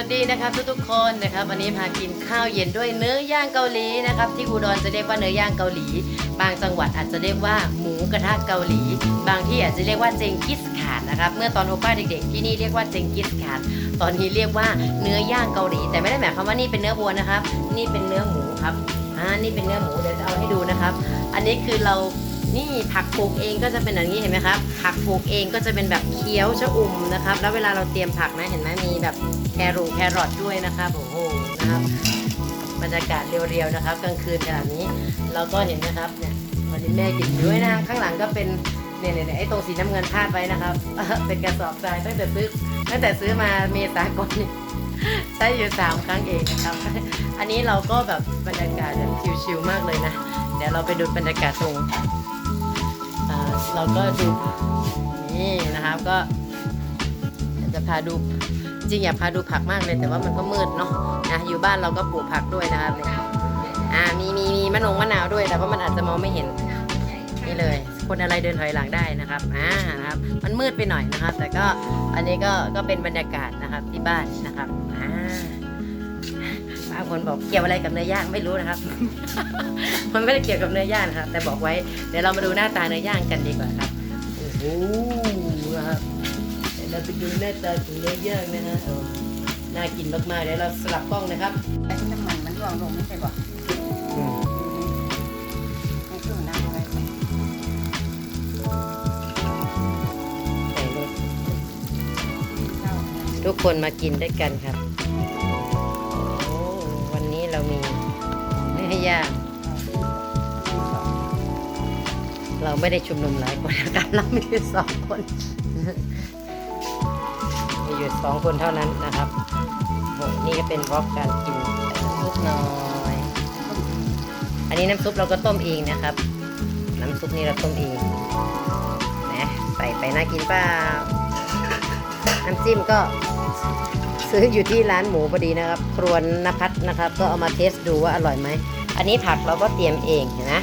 สวัสดีนะครับทุกๆคนนะครับวันนี้พากินข้าวเย็นด้วยเนื้อย่างเกาหลีนะครับที่อุดรจะเรียกว่าเนื้อย่างเกาหลี บางจังหวัดอาจจะเรียกว่าหมูกระทะเกาหลี บางที่อาจจะเรียกว่าเจงกิสขานนะครับเมื่อตอนโอป้าเด็กๆที่นี่เรียกว่าเจงกิสขานตอนนี้เรียกว่าเนื้อย่างเกาหลี แต่ไม่ได้หมายความว่านี่เป็นเนื้อวัวนะครับ นี่เป็นเนื้อหมูครับอ่านี่เป็นเนื้อหมูเดี๋ยวจะเอาให้ดูนะครับ อันนี้คือเรา นี่ผักปลูกเองก็จะเป็นอย่างนี้เห็นไหมครับ ผักปลูกเองก็จะเป็นแบบเคี้ยวชะอุ่มนะครับ แล้วเวลาเราเตรียมผักนะเห็นไหมมีแบบแครูแครอทด้วยนะครับโอ้โหนะครับบรรยากาศเรียวๆนะครับ กลางคืนขนาดนี้เราก็เห็นนะครับเนี่ยวันนี้แม่กินด้วยนะข้างหลังก็เป็นเนี่ยเนี่ยไอ้ตรงสีน้ำเงินพาดไว้นะครับ เป็นกระสอบทรายตั้งแต่ซื้อตั้งแต่ซื้อมาเมษายนนี่ใช้อยู่สามครั้งเองนะครับ อันนี้เราก็แบบบรรยากาศแบบชิลๆมากเลยนะ เดี๋ยวเราไปดูบรรยากาศตรง เราก็ดูนี่นะครับก็จะพาดูจริงอยากพาดูผักมากเลยแต่ว่ามันก็มืดเนาะนะอยู่บ้านเราก็ปลูกผักด้วยนะครับเนี่ยอ่ามีมีมีมะนงมะนาวด้วย แต่ว่ามันอาจจะมองไม่เห็นนี่เลย คนอะไรเดินถอยหลังได้นะครับอ่านะครับมันมืดไปหน่อยนะครับ แต่ก็อันนี้ก็ก็เป็นบรรยากาศนะครับที่บ้านนะครับอ่าบางคนบอกเกี่ยวอะไรกับเนื้อย่างไม่รู้นะครับ มันไม่ได้เกี่ยวกับเนื้อย่างนะครับ แต่บอกไว้เดี๋ยวเรามาดูหน้าตาเนื้อย่างกันดีกว่าครับโอ้โหนะครับเดี๋ยวเราไปดูหน้าตาของเนื้อย่างนะฮะเออน่ากินมากๆเดี๋ยวเราสลับกล้องนะครับไอ้น้ำมันมันร่วงลงไม่ใช่ป่ะในช่วงน้ำอะไรใส่รถเข้าทุกคนมากินด้วยกันครับ ยางเราไม่ได้ชุมนุมหลายคนนะครับเรามีอยู่สองคน มีอยู่สองคนเท่านั้นนะครับนี่ก็เป็นวอกการกินน้ำซุปน่อย อันนี้น้ำซุปเราก็ต้มเองนะครับ น้ำซุปนี่เราต้มเองนะใส่ไปน่ากินเปล่าน้ำจิ้มก็ซื้ออยู่ที่ร้านหมูพอดีนะครับ ครวนนภัทรนะครับ ก็เอามาเทสดูว่าอร่อยไหม อันนี้ผักเราก็เตรียมเองเห็นไหม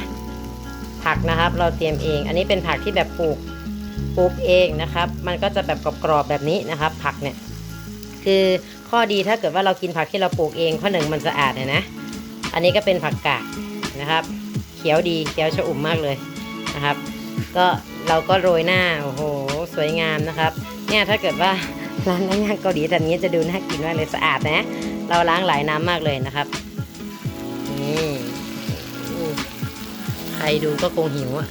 ผักนะครับเราเตรียมเอง อันนี้เป็นผักที่แบบปลูกปลูกเองนะครับ มันก็จะแบบกรอบๆแบบนี้นะครับ ผักเนี่ยคือข้อดีถ้าเกิดว่าเรากินผักที่เราปลูกเองข้อหนึ่งมันสะอาดเนี่ยนะ อันนี้ก็เป็นผักกาดนะครับ เขียวดีเขียวชอุ่มมากเลยนะครับ ก็เราก็โรยหน้าโอ้โหสวยงามนะครับ เนี่ยถ้าเกิดว่าร้านย่างเกาหลีแบบนี้จะดูน่ากินมากเลยสะอาดนะ เราล้างหลายน้ำมากเลยนะครับ นี่อู้ใครดูก็คงหิวอะ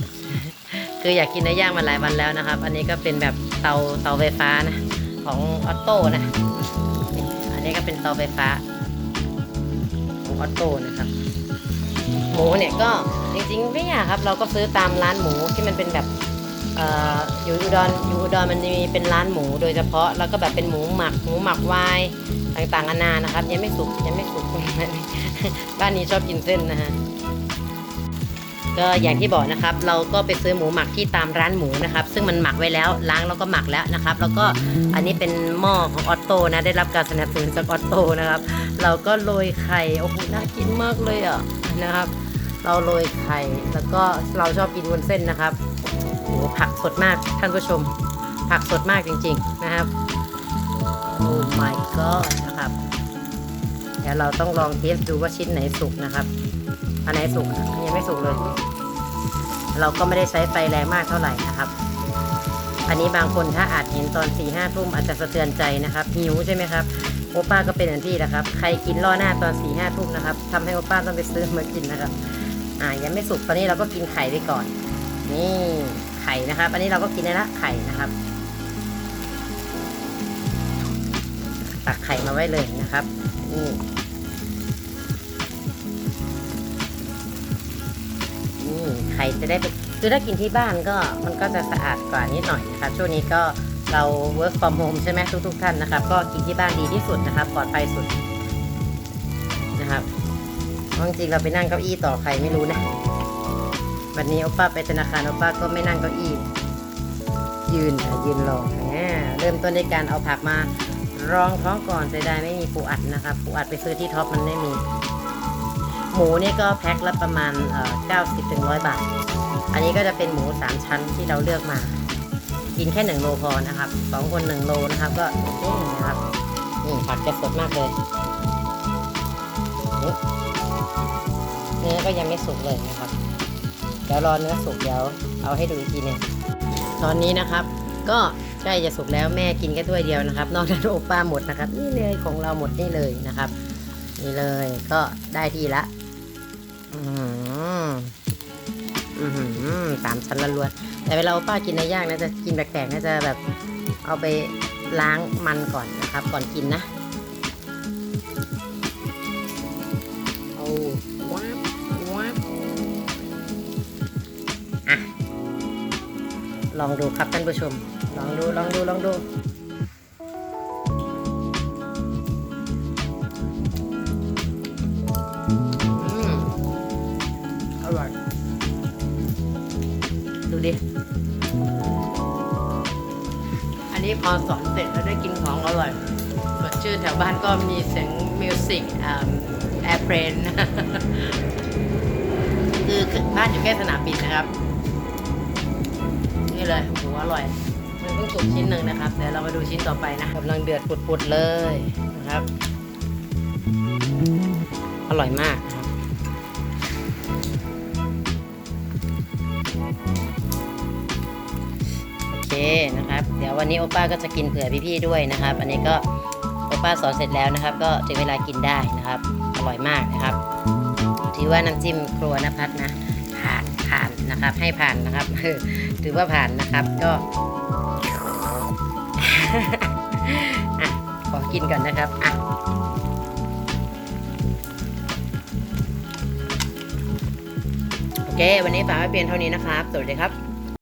คืออยากกินเนื้อย่างมาหลายวันแล้วนะครับ อันนี้ก็เป็นแบบเตาเตาไฟฟ้านะ ของออโต้นะ อันนี้ก็เป็นเตาไฟฟ้า ของออโต้นะครับ หมูเนี่ยก็จริงๆไม่ยากครับ เราก็ซื้อตามร้านหมูที่มันเป็นแบบ อยู่อุดรอยู่อุดรมันจะมีเป็นร้านหมูโดยเฉพาะแล้วก็แบบเป็นหมูหมักหมูหมักวายต่างๆนานานะครับ ยังไม่สุกยังไม่สุกบ้านนี้ชอบกินเส้นนะฮะก็อย่างที่บอกนะครับ เราก็ไปซื้อหมูหมักที่ตามร้านหมูนะครับ ซึ่งมันหมักไว้แล้วล้างแล้วก็หมักแล้วนะครับ แล้วก็อันนี้เป็นหม้อของออโต้นะได้รับการสนับสนุนจากออโต้นะครับ เราก็โรยไข่โอ้โหน่ากินมากเลยอะนะครับ เราโรยไข่แล้วก็เราชอบกินวุ้นเส้นนะครับ โอ้โหผักสดมากท่านผู้ชม ผักสดมากจริง ๆ นะครับโอ้ my god นะครับ เดี๋ยวเราต้องลองเทสดูว่าชิ้นไหนสุกนะครับอันไหนสุกอันยังไม่สุกเลย เราก็ไม่ได้ใช้ไฟแรงมากเท่าไหร่นะครับ อันนี้บางคนถ้าอาจเห็นตอนสี่ห้าทุ่มอาจจะสะเทือนใจนะครับหิวใช่ไหมครับโอป้าก็เป็นอย่างที่นะครับ ใครกินล่อหน้าตอนสี่ห้าทุ่มนะครับทำให้โอป้าต้องไปซื้อมากินนะครับ อ่ายังไม่สุกตอนนี้เราก็กินไข่ไปก่อน นี่ ไข่นะครับ อันนี้เราก็กินได้ละไข่นะครับ ตักไข่มาไว้เลยนะครับนี่นี่ไข่จะได้ไปคือถ้ากินที่บ้านก็มันก็จะสะอาดกว่านิดหน่อยนะครับ ช่วงนี้ก็เรา work from home ใช่ไหมทุกทุกๆท่านนะครับ ก็กินที่บ้านดีที่สุดนะครับ ปลอดภัยสุดนะครับจริงๆเราไปนั่งเก้าอี้ต่อใครไม่รู้นะ วันนี้โอป้าไปธนาคารโอป้าก็ไม่นั่งเก้าอี้ยืนค่ะยืนรอเริ่มต้นในการเอาผักมารองท้องก่อนเสียดายไม่มีปูอัดนะครับปูอัดไปซื้อที่ท็อปมันไม่มี หมูเนี่ยก็แพ็คละประมาณเอ่อ90ถึง100บาท อันนี้ก็จะเป็นหมู3ชั้นที่เราเลือกมา กินแค่1โลพอนะครับ2คน1โลนะครับ ก็โอเคนะครับนี่ผักจะสดมากเลยเนื้อก็ยังไม่สุกเลยนะครับ เดี๋ยวรอเนื้อสุกเดี๋ยวเอาให้ดูอีกทีหนึงตอนนี้นะครับ ก็ใกล้จะสุกแล้วแม่กินแค่ถ้วยเดียวนะครับ นอกจากโอป้าหมดนะครับ นี่เลยของเราหมดนี่เลยนะครับ นี่เลยก็ได้ที่ละ อืมอืมสามชั้นละล้วนแต่เวลาโอป้ากินเนื้อย่างนะจะกินแปลกๆน่าจะแบบ เอาไปล้างมันก่อนนะครับ ก่อนกินนะ ลองดูครับท่านผู้ชม ลองดูลองดูลองดูอืมอร่อย ดูดิ อันนี้พอสอนเสร็จแล้วได้กินของอร่อยสดชื่นแถวบ้านก็มีเสียงมิวสิกแอร์เพลนคือคือบ้านอยู่ใกล้สนามบินนะครับ นี่เลยโอ้โหอร่อย มันเพิ่งสุกชิ้นหนึ่งนะครับ เดี๋ยวเรามาดูชิ้นต่อไปนะกำลังเดือดปุดๆเลยนะครับ อร่อยมากนะครับโอเคนะครับ เดี๋ยววันนี้โอป้าก็จะกินเผื่อพี่ๆด้วยนะครับ อันนี้ก็โอป้าสอนเสร็จแล้วนะครับ ก็ถึงเวลากินได้นะครับ อร่อยมากนะครับถือว่าน้ำจิ้มครัวนภัทรนะผ่าน นะครับ ให้ผ่านนะครับถือว่าผ่านนะครับก็อะขอกินก่อนนะครับอะโอเค วันนี้ฝากไว้เพียงเท่านี้นะครับ สวัสดีครับ